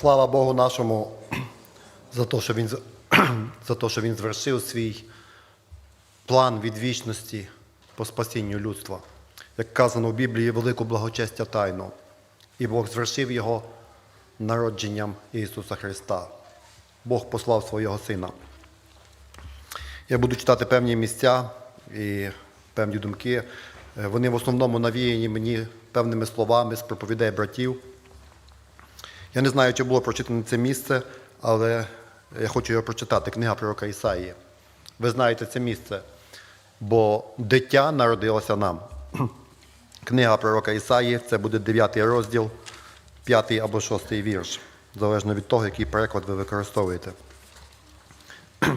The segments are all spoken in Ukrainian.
Слава Богу нашому за те, що Він, за те, що він звершив свій план від вічності по спасінню людства. Як казано в Біблії, велику благочестя тайну. І Бог звершив його народженням Ісуса Христа. Бог послав свого Сина. Я буду читати певні місця і певні думки. Е, Вони в основному навіяні мені певними словами з проповідей братів. Я не знаю, чи було прочитане це місце, але я хочу його прочитати. Книга пророка Ісаїї. Ви знаєте це місце, бо дитя народилося нам. Книга пророка Ісаї, це буде 9 розділ, 5 або 6 вірш, залежно від того, який переклад ви використовуєте.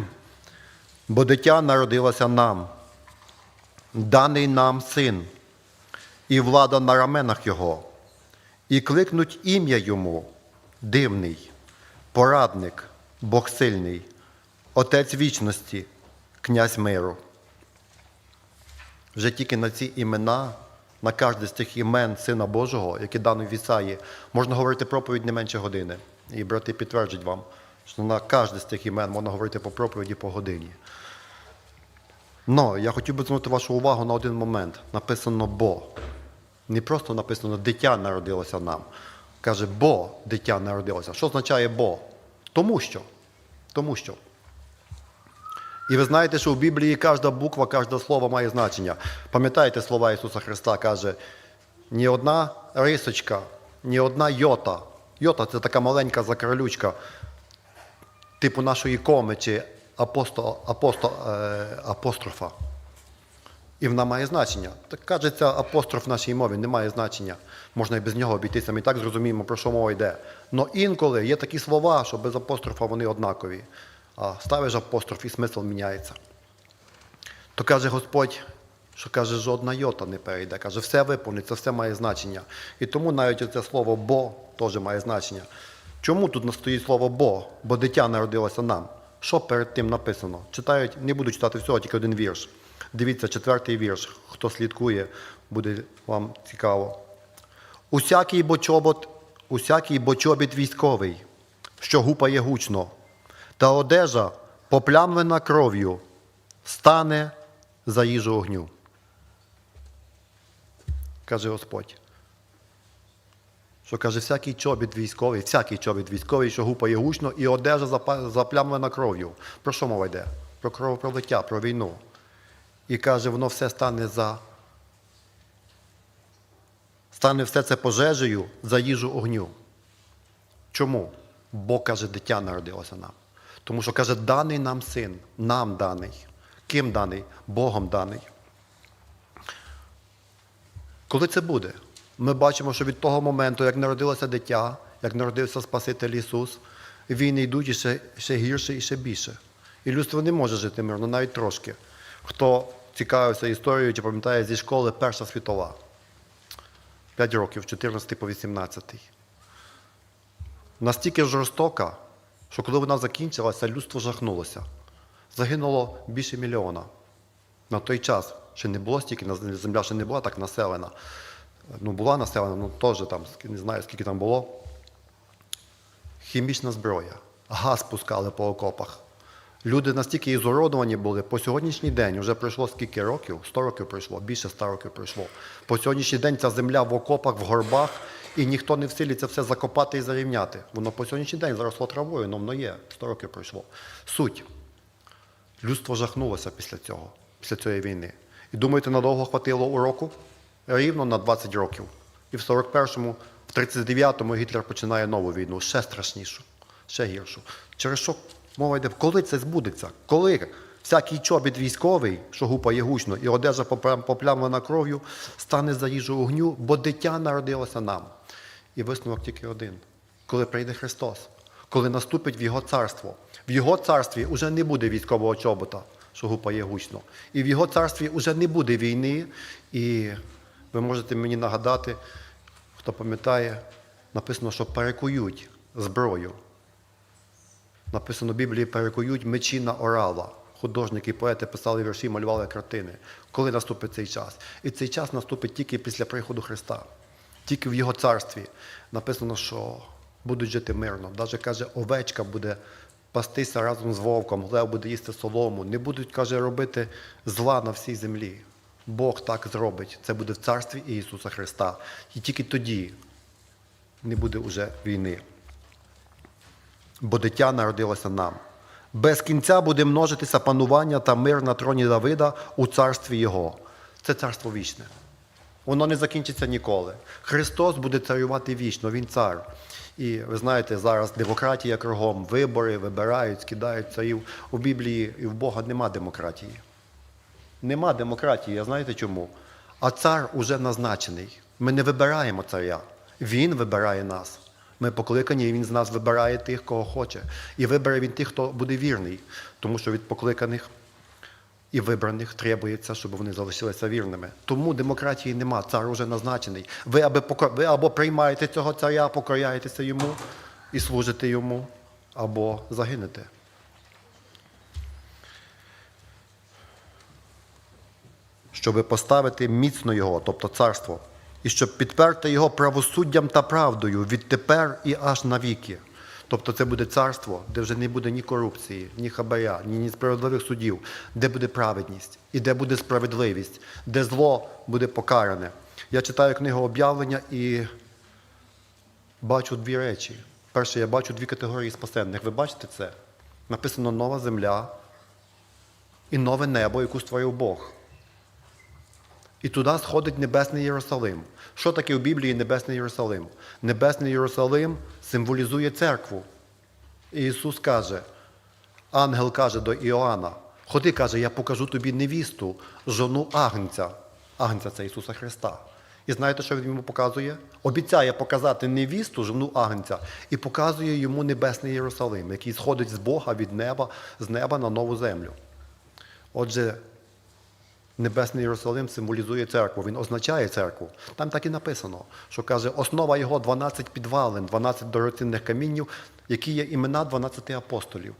Бо дитя народилося нам, даний нам син, і влада на раменах його, і кликнуть ім'я йому дивний, порадник, Бог сильний, Отець вічності, князь миру. Вже тільки на ці імена, на кожне з тих імен Сина Божого, які дано в Ісаї, можна говорити проповідь не менше години. І брати підтверджують вам, що на кожне з тих імен можна говорити по проповіді по годині. Но я хотів би звернути вашу увагу на один момент. Написано бо. Не просто написано дитя народилося нам. Каже, бо дитя народилося. Що означає бо? Тому що. Тому що. І ви знаєте, що в Біблії кожна буква, кожне слово має значення. Пам'ятаєте слова Ісуса Христа каже, ні одна рисочка, ні одна йота. Йота це така маленька закарлючка, типу нашої коми чи апосто, апосто, е, апострофа. І вона має значення. Так кажеться, апостроф в нашій мові не має значення. Можна і без нього обійтися. Ми так зрозуміємо, про що мова йде. Но інколи є такі слова, що без апострофа вони однакові. А ставиш апостроф і смисл міняється. То каже Господь, що каже, жодна йота не перейде. Каже, все виповниться, все має значення. І тому навіть це слово бо теж має значення. Чому тут стоїть слово бо? Бо дитя народилося нам. Що перед тим написано? Читають, не буду читати всього, тільки один вірш. Дивіться, четвертий вірш. Хто слідкує, буде вам цікаво. Усякий бочобот, усякий бочобіт військовий, що гупає гучно, та одежа, поплямлена кров'ю, стане за їжу огню. Каже Господь. Що каже, всякий чобіт військовий, всякий чобіт військовий, що гупає гучно, і одежа заплямлена кров'ю. Про що мова йде? Про кровопролиття, про війну. І каже, воно все стане за. Стане все це пожежею за їжу огню. Чому? Бо, каже, дитя народилося нам. Тому що каже, даний нам син, нам даний. Ким даний? Богом даний. Коли це буде? Ми бачимо, що від того моменту, як народилося дитя, як народився Спаситель Ісус, війни йдуть ще, ще гірше і ще більше. І людство не може жити мирно, навіть трошки. Хто цікавився історією чи пам'ятає зі школи Перша світова. 5 років, 14 по 18. Настільки жорстока, що коли вона закінчилася, людство жахнулося. Загинуло більше мільйона. На той час ще не було стільки, земля ще не була так населена. Ну, була населена, ну теж там, не знаю, скільки там було. Хімічна зброя, газ пускали по окопах. Люди настільки ізуродовані були, по сьогоднішній день вже пройшло скільки років? 100 років пройшло, більше 100 років пройшло. По сьогоднішній день ця земля в окопах, в горбах, і ніхто не в силі це все закопати і зарівняти. Воно по сьогоднішній день заросло травою, але воно є, 100 років пройшло. Суть. Людство жахнулося після цього, після цієї війни. І думаєте, надовго хватило уроку? Рівно на 20 років. І в 41-му, в 39-му Гітлер починає нову війну, ще страшнішу, ще гіршу. Через що мова йде? Коли це збудеться? Коли всякий чобіт військовий, що гупає гучно, і одежа попля- поплямлена кров'ю, стане за їжу огню, бо дитя народилося нам. І висновок тільки один. Коли прийде Христос, коли наступить в Його царство. В Його царстві вже не буде військового чобота, що гупає гучно. І в Його царстві вже не буде війни. І ви можете мені нагадати, хто пам'ятає, написано, що перекують зброю. Написано в Біблії перекують мечі на орала. Художники, поети писали вірші, малювали картини. Коли наступить цей час? І цей час наступить тільки після приходу Христа. Тільки в Його царстві написано, що будуть жити мирно. Навіть каже, овечка буде пастися разом з вовком, лев буде їсти солому. Не будуть, каже, робити зла на всій землі. Бог так зробить. Це буде в царстві Ісуса Христа. І тільки тоді не буде уже війни. Бо дитя народилося нам. Без кінця буде множитися панування та мир на троні Давида у царстві Його. Це царство вічне. Воно не закінчиться ніколи. Христос буде царювати вічно, Він цар. І ви знаєте, зараз демократія кругом, вибори вибирають, скидають царів. У Біблії і в Бога нема демократії. Нема демократії, а знаєте чому? А цар уже назначений. Ми не вибираємо царя. Він вибирає нас. Ми покликані, і він з нас вибирає тих, кого хоче. І вибере він тих, хто буде вірний, тому що від покликаних і вибраних требується, щоб вони залишилися вірними. Тому демократії нема, цар уже назначений. Ви або, ви або приймаєте цього царя, покоряєтеся йому і служите йому, або загинете. щоб поставити міцно його, тобто царство, і щоб підперти його правосуддям та правдою відтепер і аж навіки. Тобто це буде царство, де вже не буде ні корупції, ні хабаря, ні несправедливих судів, де буде праведність і де буде справедливість, де зло буде покаране. Я читаю книгу об'явлення і бачу дві речі. Перше, я бачу дві категорії спасенних. Ви бачите це? Написано нова земля і нове небо, яку створив Бог. І туди сходить Небесний Єрусалим. Що таке у Біблії Небесний Єрусалим? Небесний Єрусалим символізує церкву. І Ісус каже, ангел каже до Іоанна, ходи, каже, я покажу тобі невісту, жону Агнця. Агнця це Ісуса Христа. І знаєте, що він йому показує? Обіцяє показати невісту, жону Агнця, і показує йому Небесний Єрусалим, який сходить з Бога від неба, з неба на нову землю. Отже, Небесний Єрусалим символізує церкву, він означає церкву. Там так і написано, що каже, основа його 12 підвалин, 12 дорогоцінних камінів, які є імена 12 апостолів.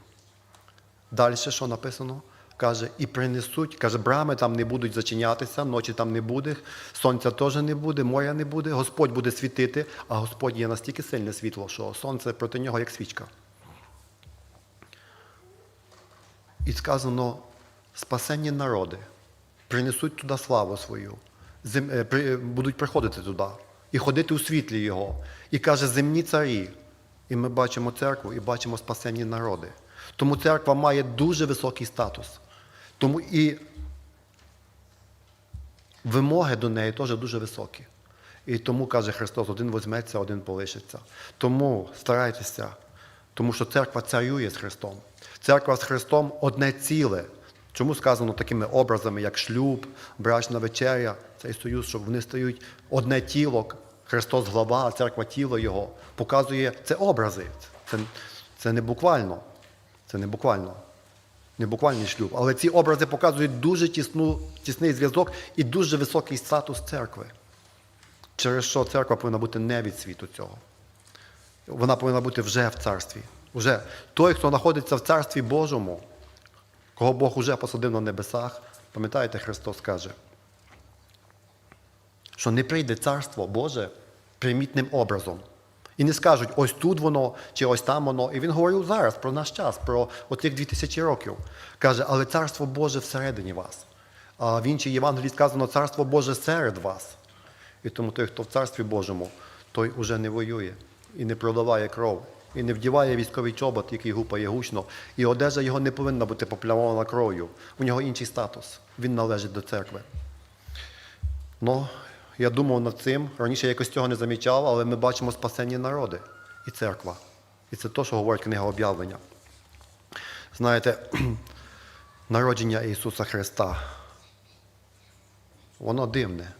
Далі що написано? Каже, і принесуть, каже, брами там не будуть зачинятися, ночі там не буде, сонця теж не буде, моря не буде, Господь буде світити, а Господь є настільки сильне світло, що сонце проти нього як свічка. І сказано, спасенні народи принесуть туди славу свою, е, е, будуть приходити туди і ходити у світлі Його. І каже, земні царі. І ми бачимо церкву і бачимо спасенні народи. Тому церква має дуже високий статус. Тому і вимоги до неї теж дуже високі. І тому, каже Христос, один візьметься, один полишиться. Тому старайтеся, тому що церква царює з Христом. Церква з Христом одне ціле. Чому сказано такими образами, як шлюб, брачна вечеря, цей союз, що вони стають одне тіло, Христос глава, а церква тіло Його. Показує це образи. Це, це не буквально. Це не буквально. Не буквальний шлюб. Але ці образи показують дуже тісну, тісний зв'язок і дуже високий статус церкви. Через що церква повинна бути не від світу цього. Вона повинна бути вже в царстві. Вже. Той, хто знаходиться в царстві Божому, кого Бог уже посадив на небесах, пам'ятаєте, Христос каже, що не прийде царство Боже примітним образом. І не скажуть, ось тут воно, чи ось там воно. І він говорив зараз про наш час, про оцих 2000 років. Каже, але царство Боже всередині вас. А в іншій Євангелії сказано, царство Боже серед вас. І тому той, хто в царстві Божому, той уже не воює і не проливає кров, і не вдіває військовий чобот, який гупає гучно, і одежа його не повинна бути поплямована кров'ю. У нього інший статус. Він належить до церкви. Ну, я думав над цим. Раніше якось цього не замічав, але ми бачимо спасенні народи і церква. І це те, що говорить книга об'явлення. Знаєте, народження Ісуса Христа. Воно дивне.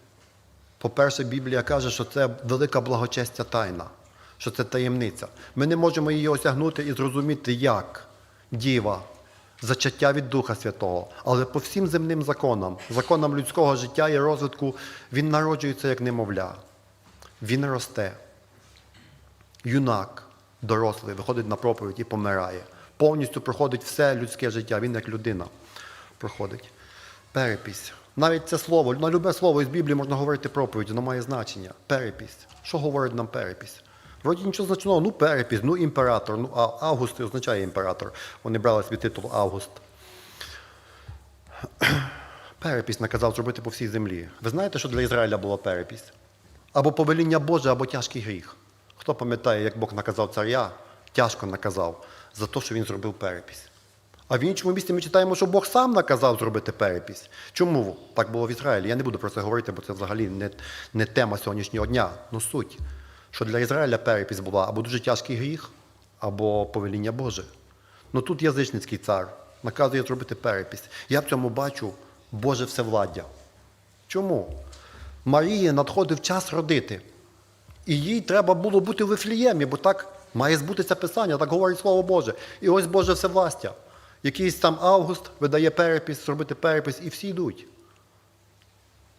По-перше, Біблія каже, що це велика благочестя тайна, що це таємниця. Ми не можемо її осягнути і зрозуміти, як діва, зачаття від Духа Святого. Але по всім земним законам, законам людського життя і розвитку, він народжується як немовля. Він росте. Юнак, дорослий, виходить на проповідь і помирає. Повністю проходить все людське життя. Він як людина проходить. Перепись. Навіть це слово, на любе слово із Біблії можна говорити проповідь, воно має значення. Перепись. Що говорить нам перепись? Вроді нічого значного, ну перепис, ну імператор, ну а Август означає імператор. Вони брали собі титул Август. Перепись наказав зробити по всій землі. Ви знаєте, що для Ізраїля була перепись? Або повеління Боже, або тяжкий гріх. Хто пам'ятає, як Бог наказав царя, тяжко наказав за те, що він зробив перепись. А в іншому місці ми читаємо, що Бог сам наказав зробити перепись. Чому так було в Ізраїлі? Я не буду про це говорити, бо це взагалі не, не тема сьогоднішнього дня. Ну суть, що для Ізраїля перепись була або дуже тяжкий гріх, або повеління Боже. Ну тут язичницький цар наказує зробити перепись. Я в цьому бачу Боже всевладдя. Чому? Марії надходив час родити. І їй треба було бути в Вифліємі, бо так має збутися Писання, так говорить Слово Боже. І ось Боже всевластя. Якийсь там Август видає перепис, зробити перепис, і всі йдуть.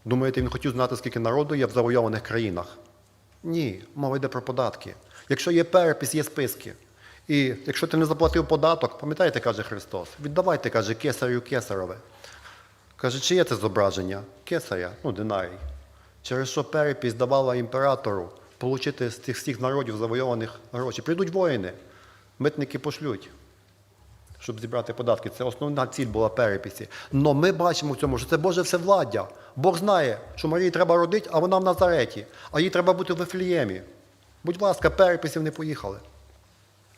Думаєте, він хотів знати, скільки народу є в завойованих країнах? Ні, мова йде про податки. Якщо є перепис, є списки. І якщо ти не заплатив податок, пам'ятаєте, каже Христос, віддавайте, каже, кесарю кесарове. Каже, чи є це зображення? Кесаря, ну, динарій. Через що перепись давала імператору отримати з цих всіх народів завойованих гроші. Прийдуть воїни, митники пошлють, щоб зібрати податки. Це основна ціль була переписі. Но ми бачимо в цьому, що це Боже всевладдя. Бог знає, що Марії треба родити, а вона в Назареті, а їй треба бути в Вифліємі. Будь ласка, переписів не поїхали.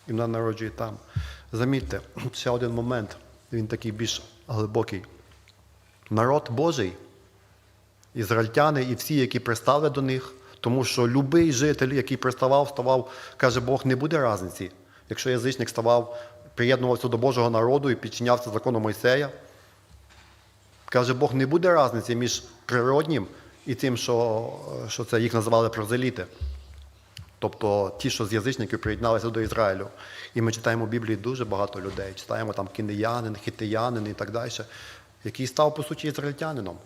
І вона народжує там. Замітьте, ще один момент, він такий більш глибокий. Народ Божий, ізраїльтяни і всі, які пристали до них, тому що любий житель, який приставав, ставав, каже, Бог, не буде різниці. Якщо язичник ставав, приєднувався до Божого народу і підчинявся закону Мойсея, каже, Бог, не буде різниці між природнім і тим, що, що це їх називали прозеліти. Тобто ті, що з язичників приєдналися до Ізраїлю. І ми читаємо в Біблії дуже багато людей. Читаємо там кінеянин, хітиянин і так далі, який став, по суті, ізраїльтянином.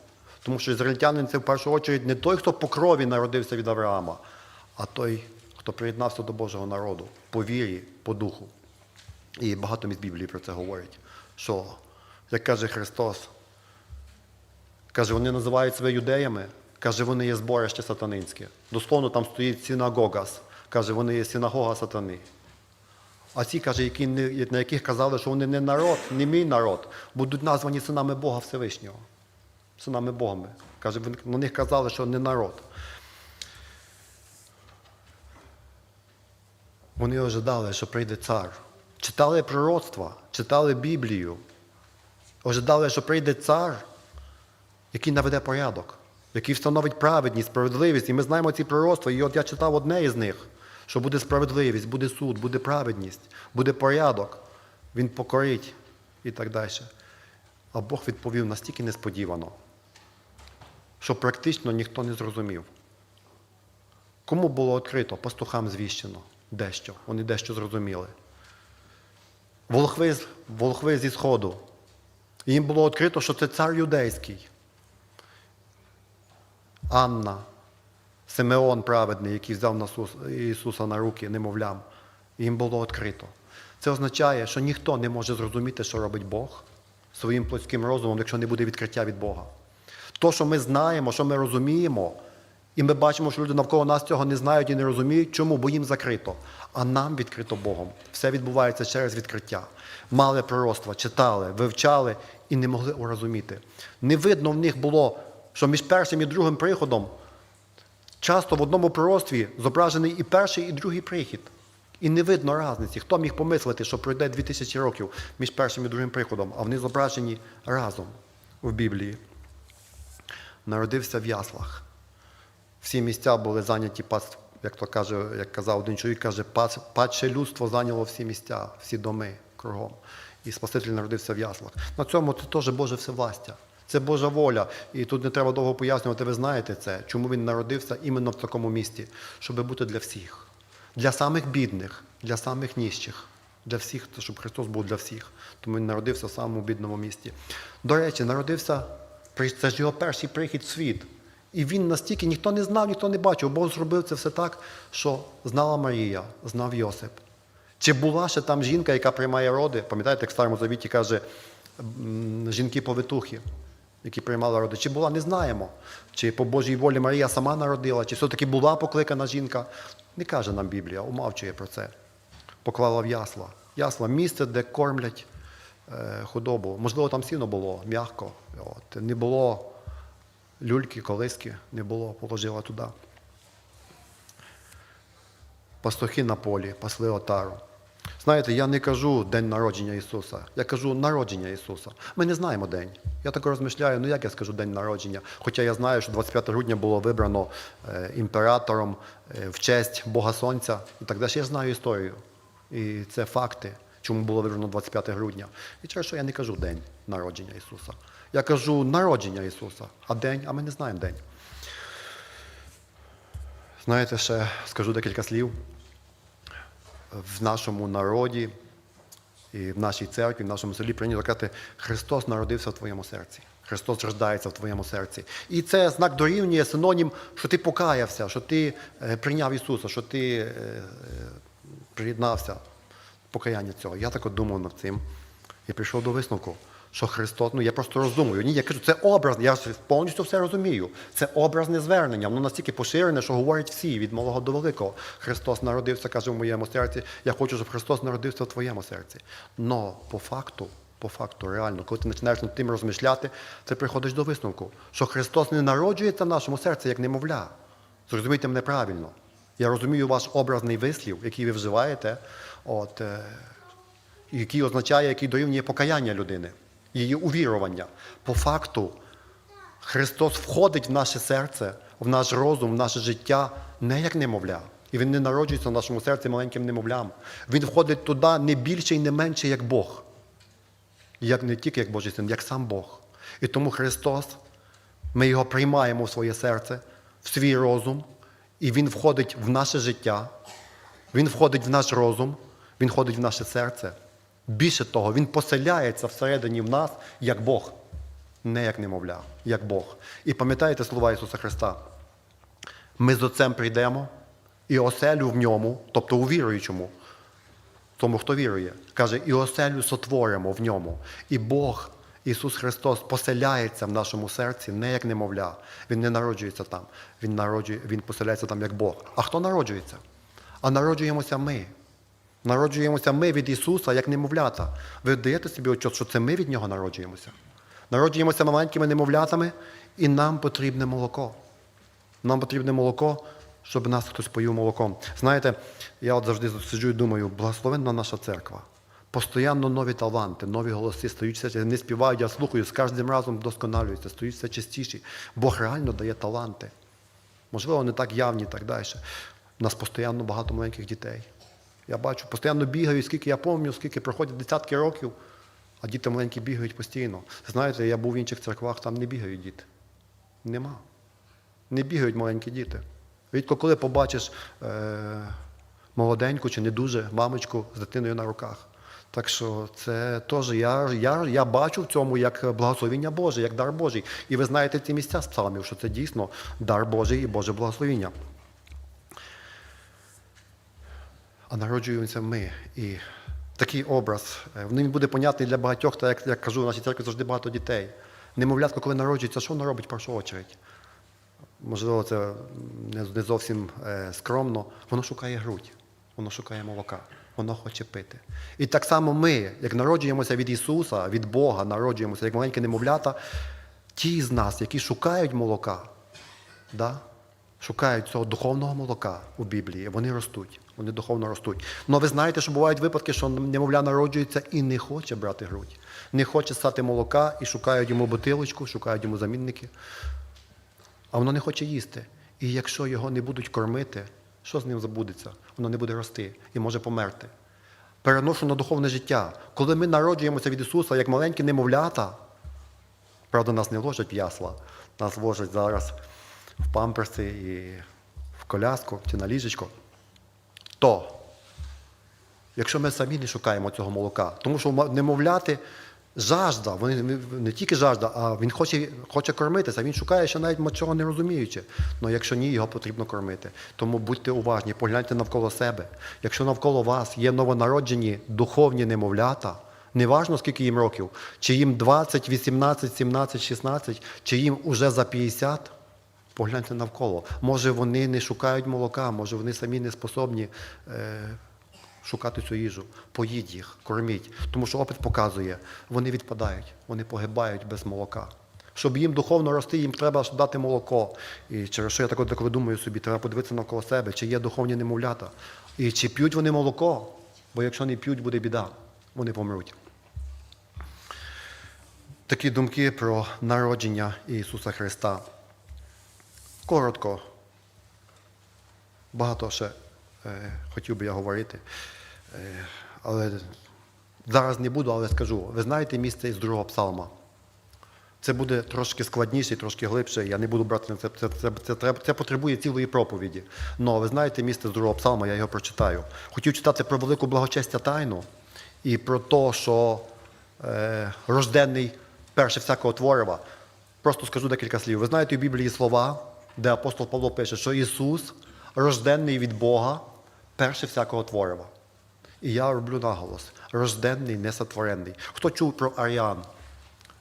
Тому що ізраїльтянин це в першу чергу не той, хто по крові народився від Авраама, а той, хто приєднався до Божого народу, по вірі, по духу. І багато місць Біблії про це говорить. Що, як каже Христос, Каже, вони називають себе юдеями. Каже, вони є зборище сатанинське. Дословно там стоїть синагогас. Каже, вони є синагога сатани. А ці, каже, які, на яких казали, що вони не народ, не мій народ, будуть названі синами Бога Всевишнього. Синами Богами. Каже, на них казали, що не народ. Вони ожидали, що прийде цар. Читали пророцтва, читали Біблію. Ожидали, що прийде цар, який наведе порядок, який встановить праведність, справедливість. І ми знаємо ці пророцтва. І от я читав одне із них, що буде справедливість, буде суд, буде праведність, буде порядок. Він покорить і так далі. А Бог відповів настільки несподівано, що практично ніхто не зрозумів. Кому було відкрито? Пастухам звіщено дещо. Вони дещо зрозуміли. Волхви, волхви зі Сходу. Їм було відкрито, що це цар юдейський. Анна, Симеон праведний, який взяв Ісуса на руки, немовлям, їм було відкрито. Це означає, що ніхто не може зрозуміти, що робить Бог своїм плотським розумом, якщо не буде відкриття від Бога. То, що ми знаємо, що ми розуміємо, і ми бачимо, що люди навколо нас цього не знають і не розуміють, чому? Бо їм закрито. А нам відкрито Богом. Все відбувається через відкриття. Мали пророцтва, читали, вивчали і не могли урозуміти. Не видно в них було, що між першим і другим приходом часто в одному пророцтві зображений і перший, і другий прихід. І не видно різниці. Хто міг помислити, що пройде 2000 років між першим і другим приходом, а вони зображені разом в Біблії. Народився в яслах. Всі місця були зайняті, пас- як то каже, як казав один чоловік, каже, падше людство зайняло всі місця, всі доми кругом. І Спаситель народився в яслах. На цьому це теж Боже всевластя. Це Божа воля. І тут не треба довго пояснювати, ви знаєте це, чому він народився іменно в такому місті, щоб бути для всіх. Для самих бідних, для самих ніщих, для всіх, щоб Христос був для всіх. Тому він народився в самому бідному місті. До речі, народився, це ж його перший прихід в світ. І він настільки ніхто не знав, ніхто не бачив. Бог зробив це все так, що знала Марія, знав Йосип. Чи була ще там жінка, яка приймає роди? Пам'ятаєте, як в Старому Завіті каже жінки-повитухи, які приймали роди? Чи була, не знаємо. Чи по Божій волі Марія сама народила, чи все-таки була покликана жінка? Не каже нам Біблія, умавчує про це. Поклала в ясла. Ясла місце, де кормлять е, худобу. Можливо, там сіно було м'яко. От. Не було люльки, колиски, не було, положила туди. Пастухи на полі, пасли отару. Знаєте, я не кажу день народження Ісуса, я кажу народження Ісуса. Ми не знаємо день. Я так розмишляю, ну як я скажу день народження? Хоча я знаю, що 25 грудня було вибрано е, імператором е, в честь Бога Сонця і так далі. Я знаю історію. І це факти, чому було вибрано 25 грудня. І через що я не кажу день народження Ісуса. Я кажу народження Ісуса, а день, а ми не знаємо день. Знаєте, ще скажу декілька слів. В нашому народі і в нашій церкві, в нашому селі прийнято казати, Христос народився в твоєму серці. Христос рождається в твоєму серці. І це знак дорівнює синонім, що ти покаявся, що ти е, прийняв Ісуса, що ти е, е, приєднався покаяння цього. Я так от думав над цим і прийшов до висновку, що Христос, ну я просто роздумую. Ні, я кажу, це образ, я повністю все розумію. Це образне звернення, воно настільки поширене, що говорять всі від малого до великого. Христос народився, каже в моєму серці. Я хочу, щоб Христос народився в твоєму серці. Но по факту, по факту, реально, коли ти починаєш над тим розмишляти, ти приходиш до висновку, що Христос не народжується в нашому серці як немовля. Зрозумійте мене правильно. Я розумію ваш образний вислів, який ви вживаєте, от, е, який означає, який дорівнює покаяння людини, її увірування. По факту, Христос входить в наше серце, в наш розум, в наше життя не як немовля. І Він не народжується в нашому серці маленьким немовлям. Він входить туди не більше і не менше, як Бог. Як не тільки як Божий син, як сам Бог. І тому Христос, ми його приймаємо в своє серце, в свій розум, і Він входить в наше життя, Він входить в наш розум, Він входить в наше серце. Більше того, Він поселяється всередині в нас як Бог, не як немовля, як Бог. І пам'ятаєте слова Ісуса Христа? Ми з Отцем прийдемо і оселю в ньому, тобто у віруючому, тому, хто вірує, каже, і оселю сотворимо в ньому. І Бог, Ісус Христос, поселяється в нашому серці не як немовля. Він не народжується там. Він, народжує, він поселяється там як Бог. А хто народжується? А народжуємося ми. Народжуємося ми від Ісуса, як немовлята. Ви даєте собі отчет, що це ми від Нього народжуємося. Народжуємося маленькими немовлятами, і нам потрібне молоко. Нам потрібне молоко, щоб нас хтось поїв молоком. Знаєте, я от завжди сиджу і думаю, благословенна наша церква. Постоянно нові таланти, нові голоси стають не співають, я слухаю, з кожним разом вдосконалюються, стають все частіші. Бог реально дає таланти. Можливо, не так явні і так далі. У нас постійно багато маленьких дітей. Я бачу, постійно бігають, скільки я пам'ятаю, скільки проходять десятки років, а діти маленькі бігають постійно. Знаєте, я був в інших церквах, там не бігають діти. Нема. Не бігають маленькі діти. Рідко коли побачиш е, молоденьку чи не дуже мамочку з дитиною на руках. Так що це теж я, я, я бачу в цьому як благословіння Боже, як дар Божий. І ви знаєте ці місця з псалмів, що це дійсно дар Божий і Боже благословіння. А народжуємося ми. І такий образ, е, він буде понятний для багатьох, так як я кажу, в нашій церкві завжди багато дітей. Немовлятко, коли народжується, що воно робить в першу очередь? Можливо, це не не зовсім е, скромно. Воно шукає грудь, воно шукає молока, воно хоче пити. І так само ми, як народжуємося від Ісуса, від Бога, народжуємося як маленькі немовлята, ті з нас, які шукають молока, да? шукають цього духовного молока у Біблії, вони ростуть, вони духовно ростуть. Але ви знаєте, що бувають випадки, що немовля народжується і не хоче брати грудь, не хоче стати молока і шукають йому бутилочку, шукають йому замінники. А воно не хоче їсти. І якщо його не будуть кормити, що з ним забудеться? Воно не буде рости і може померти. Переношу на духовне життя. Коли ми народжуємося від Ісуса як маленькі немовлята, правда, нас не ложать в ясла, нас ложать зараз в памперси і в коляску чи на ліжечко, то якщо ми самі не шукаємо цього молока, тому що немовляти жажда, вони не, тільки жажда, а він хоче, хоче кормитися, він шукає, ще навіть чого не розуміючи. Але якщо ні, його потрібно кормити. Тому будьте уважні, погляньте навколо себе. Якщо навколо вас є новонароджені духовні немовлята, неважно скільки їм років, чи їм 20, 18, 17, 16, чи їм уже за 50, Погляньте навколо. Може, вони не шукають молока, може вони самі не способні е, шукати цю їжу. Поїдь їх, корміть. Тому що опит показує, вони відпадають, вони погибають без молока. Щоб їм духовно рости, їм треба дати молоко. І через що я так деколи думаю собі, треба подивитися навколо себе, чи є духовні немовлята. І чи п'ють вони молоко, бо якщо не п'ють, буде біда, вони помруть. Такі думки про народження Ісуса Христа. Коротко. Багато ще е, хотів би я говорити. Е, але зараз не буду, але скажу. Ви знаєте місце із другого псалма? Це буде трошки складніше, трошки глибше. Я не буду брати на це. Це, це, це, треба- це потребує цілої проповіді. Ну, ви знаєте місце з другого псалма, я його прочитаю. Хотів читати про велику благочестя тайну і про те, що е, рожденний перше всякого творива. Просто скажу декілька слів. Ви знаєте в Біблії слова, де апостол Павло пише, що Ісус рожденний від Бога перше всякого творива. І я роблю наголос: рожденний, несотворений. Хто чув про аріан?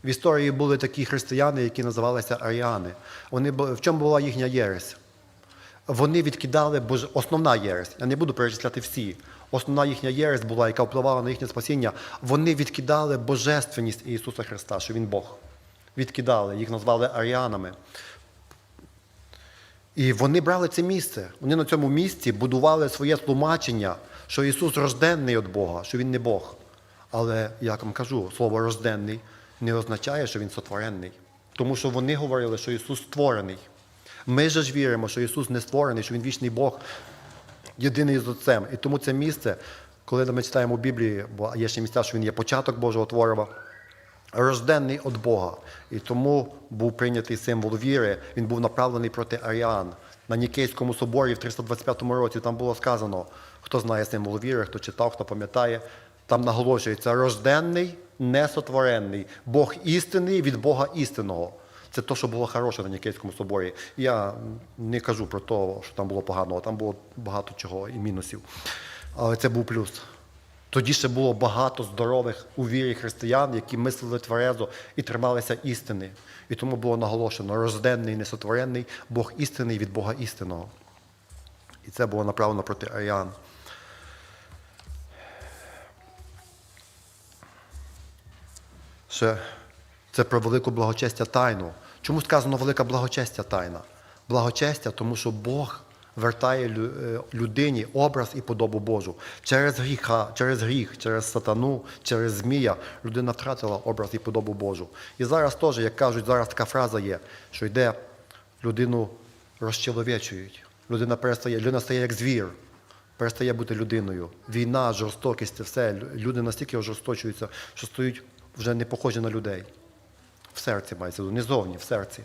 В історії були такі християни, які називалися аріани. Вони, в чому була їхня єресь? Вони відкидали Боже... основна єресь. Я не буду перечисляти всі. Основна їхня єресь була, яка впливала на їхнє спасіння. Вони відкидали божественність Ісуса Христа, що Він Бог. Відкидали, їх назвали аріанами. І вони брали це місце. Вони на цьому місці будували своє тлумачення, що Ісус рожденний від Бога, що Він не Бог. Але, як вам кажу, слово рожденний не означає, що Він сотворений. Тому що вони говорили, що Ісус створений. Ми же ж віримо, що Ісус не створений, що Він вічний Бог, єдиний з Отцем. І тому це місце, коли ми читаємо в Біблії, бо є ще місця, що Він є початок Божого творива, рожденний від Бога. І тому був прийнятий символ віри, він був направлений проти Аріан. На Нікейському соборі в 325 році там було сказано, хто знає символ віри, хто читав, хто пам'ятає, там наголошується рожденний, несотворений, Бог істинний від Бога істинного. Це те, що було хороше на Нікейському соборі. Я не кажу про те, що там було поганого, там було багато чого і мінусів. Але це був плюс. Тоді ще було багато здорових у вірі християн, які мислили тверезо і трималися істини. І тому було наголошено рожденний, несотворений, Бог істинний від Бога істинного. І це було направлено проти аріан. Ще це про велику благочестя тайну. Чому сказано велика благочестя тайна? Благочестя, тому що Бог вертає е, людині образ і подобу Божу. Через гріха, через гріх, через сатану, через змія людина втратила образ і подобу Божу. І зараз теж, як кажуть, зараз така фраза є, що йде людину розчеловечують. Людина перестає, людина стає як звір, перестає бути людиною. Війна, жорстокість, це все. Люди настільки ожорсточуються, що стають вже не похожі на людей. В серці мається, не зовні, в серці.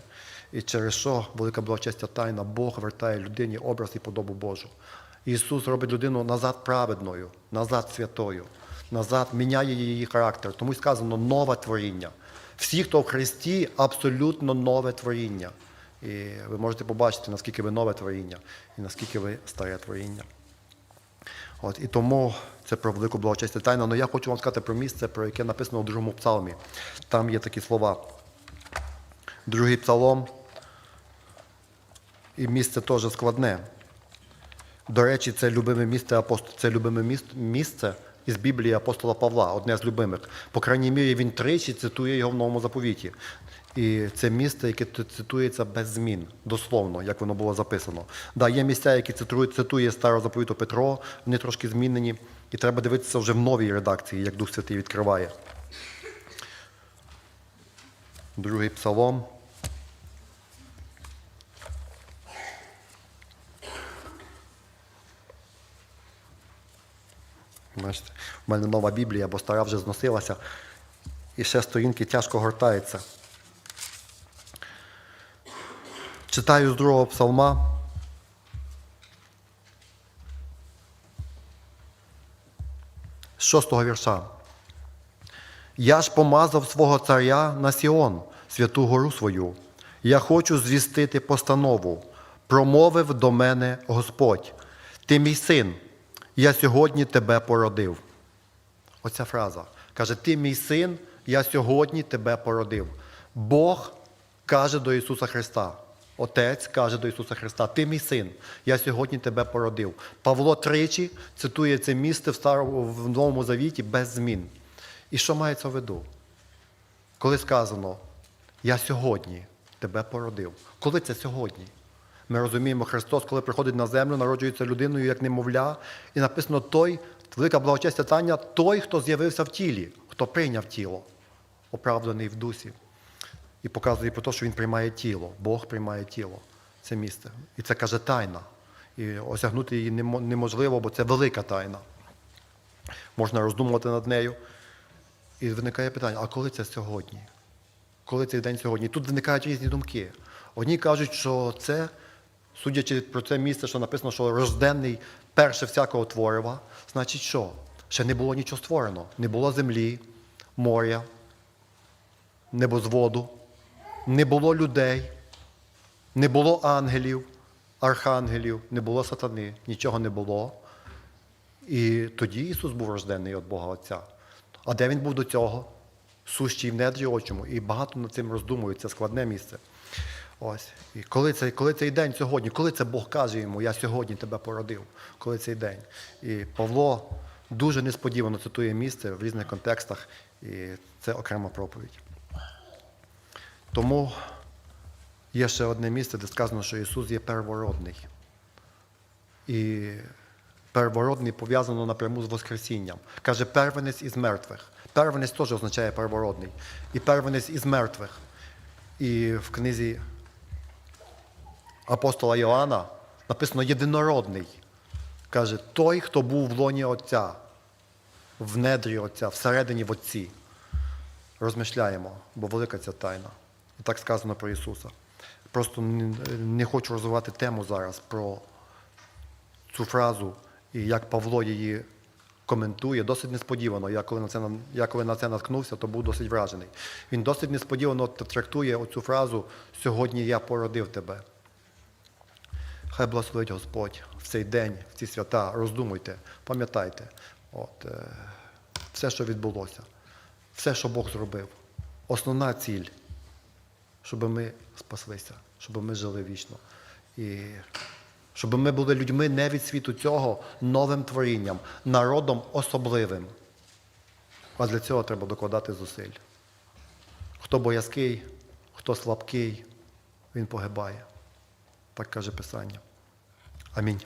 І через що велика благочестя тайна, Бог вертає людині образ і подобу Божу. Ісус робить людину назад праведною, назад святою, назад міняє її характер. Тому сказано нове творіння. Всі, хто в Христі, абсолютно нове творіння. І ви можете побачити, наскільки ви нове творіння і наскільки ви старе творіння. От, і тому це про велику благочестя тайна. Але я хочу вам сказати про місце, про яке написано у другому псалмі. Там є такі слова. Другий псалом. І місце теж складне. До речі, це любиме місце це любиме місце із Біблії апостола Павла, одне з любимих. По крайній мірі, він тричі цитує його в новому заповіті. І це місце, яке цитується без змін, дословно, як воно було записано. Да, є місця, які цитує старого заповіту Петро, вони трошки змінені, і треба дивитися вже в новій редакції, як Дух Святий відкриває. Другий псалом. Бачите, в мене нова Біблія, бо стара вже зносилася, і ще сторінки тяжко гортаються. Читаю з другого псалма. Шостого вірша. Я ж помазав свого царя на Сіон, святу гору свою. Я хочу звістити постанову. Промовив до мене Господь. Ти мій син, я сьогодні тебе породив. Оця фраза. Каже, ти мій син, я сьогодні тебе породив. Бог каже до Ісуса Христа. Отець каже до Ісуса Христа: Ти мій син, я сьогодні тебе породив. Павло тричі цитує це місце в Старому в Новому Завіті без змін. І що мається в виду? Коли сказано, я сьогодні тебе породив. Коли це сьогодні? Ми розуміємо, Христос, коли приходить на землю, народжується людиною як немовля, і написано той, велика благочестя Таня, той, хто з'явився в тілі, хто прийняв тіло, оправданий в дусі. І показує про те, що він приймає тіло, Бог приймає тіло, це місце. І це каже тайна. І осягнути її неможливо, бо це велика тайна. Можна роздумувати над нею. І виникає питання: а коли це сьогодні? Коли цей день сьогодні? І тут виникають різні думки. Одні кажуть, що це, судячи про це місце, що написано, що рожденний перше всякого творива, значить що? Ще не було нічого створено. Не було землі, моря, небозводу, не було людей, не було ангелів, архангелів, не було сатани, нічого не було. І тоді Ісус був рождений від Бога Отця. А де він був до цього? Сущий в недрі очому. І багато над цим роздумують, це складне місце. Ось. І коли цей, коли цей день сьогодні, коли це Бог каже йому, я сьогодні тебе породив, коли цей день. І Павло дуже несподівано цитує місце в різних контекстах, і це окрема проповідь. Тому є ще одне місце, де сказано, що Ісус є первородний. І первородний пов'язано напряму з Воскресінням. Каже, первенець із мертвих. Первенець теж означає первородний. І первенець із мертвих. І в книзі апостола Йоанна написано єдинородний. Каже, той, хто був в лоні Отця, в недрі Отця, всередині в Отці. Розмишляємо, бо велика ця тайна. Так сказано про Ісуса. Просто не хочу розвивати тему зараз про цю фразу і як Павло її коментує, досить несподівано. Я коли на це, я коли на це наткнувся, то був досить вражений. Він досить несподівано трактує оцю фразу Сьогодні я породив тебе. Хай благословить Господь в цей день, в ці свята. Роздумуйте, пам'ятайте, от, е, все, що відбулося, все, що Бог зробив. Основна ціль, щоб ми спаслися, щоб ми жили вічно. І щоб ми були людьми не від світу цього новим творінням, народом особливим. А для цього треба докладати зусиль. Хто боязкий, хто слабкий, він погибає. Так каже Писання. Амінь.